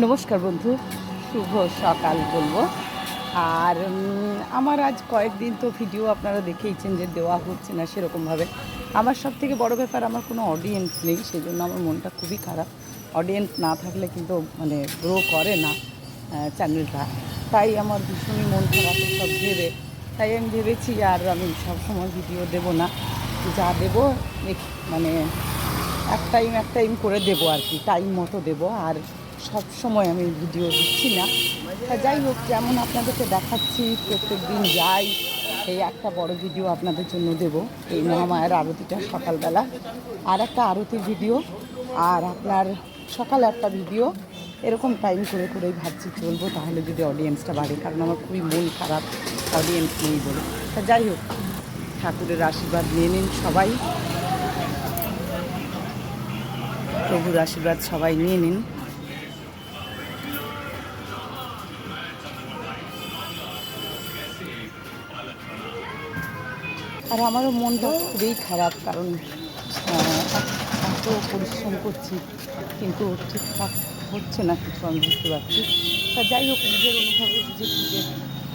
নমস্কার বন্ধু, শুভ সকাল বলব। আর আমার আজ কয়েকদিন তো ভিডিও আপনারা দেখেইছেন যে দেওয়া হচ্ছে না সেরকমভাবে। আমার সব থেকে বড় ব্যাপার, আমার কোনো অডিয়েন্স নেই সেই জন্য আমার মনটা খুবই খারাপ। অডিয়েন্স না থাকলে কিন্তু মানে গ্রো করে না চ্যানেলটা তাই আমার ভীষণই মন খারাপ, সব ভেবে। তাই আমি ভেবেছি, আর আমি সবসময় ভিডিও দেব না। যা দেবো মানে এক টাইম এক টাইম করে দেবো আর কি টাইম মতো দেবো। আর সব সময় আমি ভিডিও দিচ্ছি না। যাই হোক, যেমন আপনাদেরকে দেখাচ্ছি প্রত্যেক দিন যাই, এই একটা বড় ভিডিও আপনাদের জন্য দেব, এই মহামায়ার আরতিটা সকালবেলা। আর একটা আরতির ভিডিও, আর আপনার সকাল একটা ভিডিও, এরকম টাইম করে করেই ভাবছি চলবো, তাহলে যদি অডিয়েন্সটা বাড়ে, কারণ আমার খুবই মন খারাপ অডিয়েন্স নেই বলে। তা যাই হোক, ঠাকুরের আশীর্বাদ নিয়ে নিন সবাই। প্রভুর আশীর্বাদ সবাই নিয়ে নিন। আর আমারও মনটা খুবই খারাপ কারণ এত পরিশ্রম করছি, কিন্তু ঠিকঠাক হচ্ছে না কিছু, আমি বুঝতে পারছি। তা যাই হোক, নিজের অনুভবে বুঝেছি যে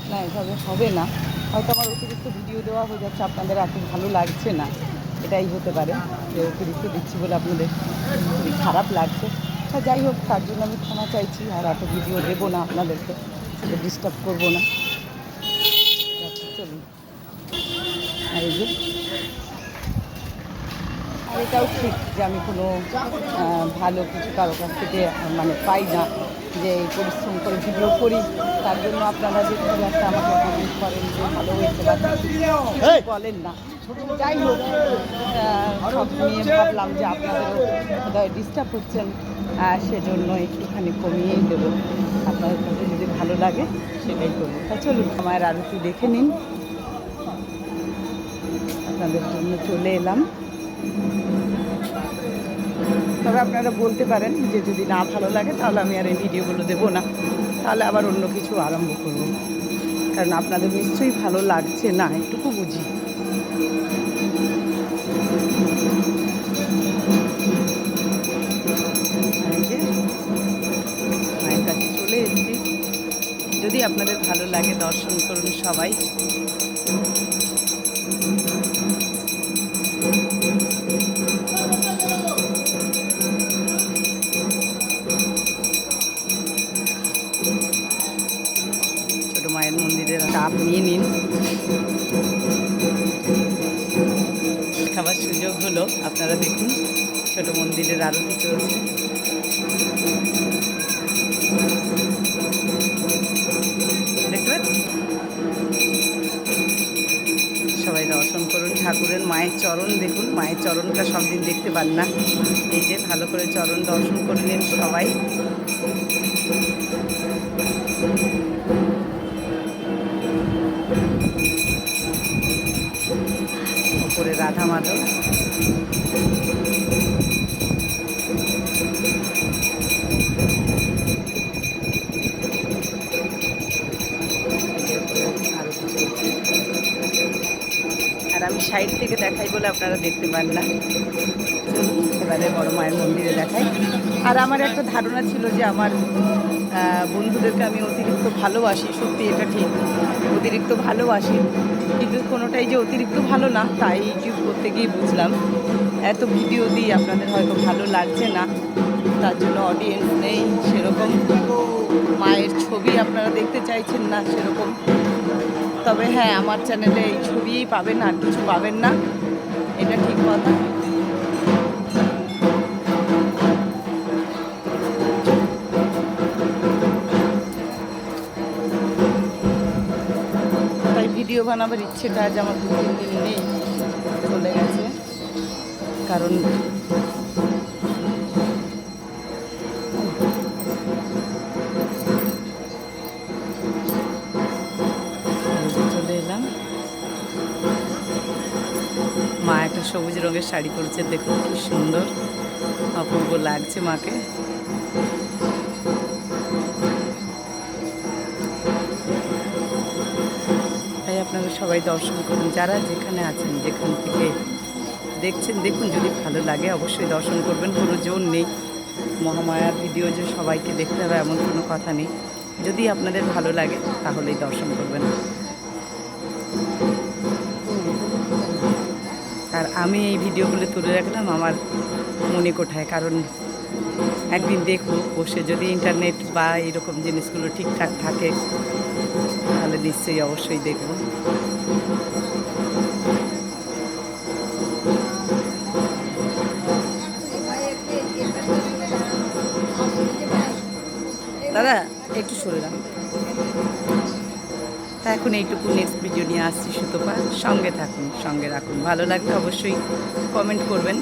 না, এভাবে হবে না। হয়তো আমার অতিরিক্ত ভিডিও দেওয়া হয়ে যাচ্ছে, আপনাদের এত ভালো লাগছে না, এটাই হতে পারে যে অতিরিক্ত দিচ্ছি বলে আপনাদের খুবই খারাপ লাগছে। তা যাই হোক, তার জন্য আমি ক্ষমা চাইছি, আর এত ভিডিও দেবো না আপনাদেরকে, সেটা ডিস্টার্ব করব না। চলুন। আর এই যে আর এটাও ঠিক যে আমি কোনো ভালো কিছু কারও কাছ থেকে মানে পাই না যে এই পরিশ্রম করে ভিডিও করি। তার জন্য আপনারা যে খুব একটা আমাকে কমেন্ট করেন যে ভালো হয়েছে বা বলেন না। যাই হোক সব নিয়ে ভাবলাম যে আপনাদেরও বোধহয় ডিস্টার্ব হচ্ছেন সেজন্য একটুখানি কমিয়েই দেবো। আপনাদের কাছে যদি ভালো লাগে সেটাই করব। তা চলুন আমার আরতি দেখে নিন। আপনাদের জন্য চলে এলাম। তবে আপনারা বলতে পারেন যে যদি না ভালো লাগে, তাহলে আমি আর এই ভিডিওগুলো দেবো না। তাহলে আবার অন্য কিছু আরম্ভ করব। কারণ আপনাদের নিশ্চয়ই ভালো লাগছে না এটুকু বুঝি। কাছে চলে এসেছি। যদি আপনাদের ভালো লাগে, দর্শন করুন সবাই। কাপ নিয়ে নিন। খাবার সুযোগ হলো, আপনারা দেখুন, ছোট মন্দিরের আরতি চলছে। দেখবেন সবাই দর্শন করুন ঠাকুরের মায়ের চরণ দেখুন, মায়ের চরণটা সব দিন দেখতে পান না। এই যে ভালো করে চরণ দর্শন করে নিন সবাই। ওপরে রাধা মাধব। আর আমি সাইড থেকে দেখাই বলে আপনারা দেখতে পান না চলুন, বড় মায়ের মন্দিরে দেখাই। আর আমার একটা ধারণা ছিল যে আমার বন্ধুদেরকে আমি অতিরিক্ত ভালোবাসি সত্যি এটা ঠিক অতিরিক্ত ভালোবাসি। কিন্তু কোনোটাই যে অতিরিক্ত ভালো না তাই ইউটিউব করতে গিয়ে বুঝলাম এত ভিডিও দিই আপনাদের হয়তো ভালো লাগছে না। তার জন্য অডিয়েন্স নেই সেরকম মায়ের ছবি আপনারা দেখতে চাইছেন না সেরকম। তবে হ্যাঁ আমার চ্যানেলে এই ছবিই পাবেন আর কিছু পাবেন না এটা ঠিক কথা। ভিডিও বানাবার ইচ্ছেটা আজ আমার দু দিন নেই, চলে গেছে। কারণ চলে এলাম। মা একটা সবুজ রঙের শাড়ি পরেছে, দেখুন কি সুন্দর, অপূর্ব লাগছে মাকে। আপনারা সবাই দর্শন করুন। যারা যেখানে আছেন, যেখান থেকে দেখছেন, দেখুন যদি ভালো লাগে অবশ্যই দর্শন করবেন। কোনো জোর নেই। মহামায়ার ভিডিও যে সবাইকে দেখতে হবে এমন কোনো কথা নেই। যদি আপনাদের ভালো লাগে, তাহলেই দর্শন করবেন। আর আমি এই ভিডিওগুলো তুলে রাখলাম আমার মনে কোঠায়। কারণ একদিন দেখব বসে যদি ইন্টারনেট বা এরকম জিনিসগুলো ঠিকঠাক থাকে তাহলে নিশ্চয়ই অবশ্যই দেখব। দাদা, একটু সরে তা এখন এইটুকু নেক্সট ভিডিও নিয়ে আসছি সুতোপা। সঙ্গে থাকুন, সঙ্গে রাখুন। ভালো লাগলে অবশ্যই কমেন্ট করবেন।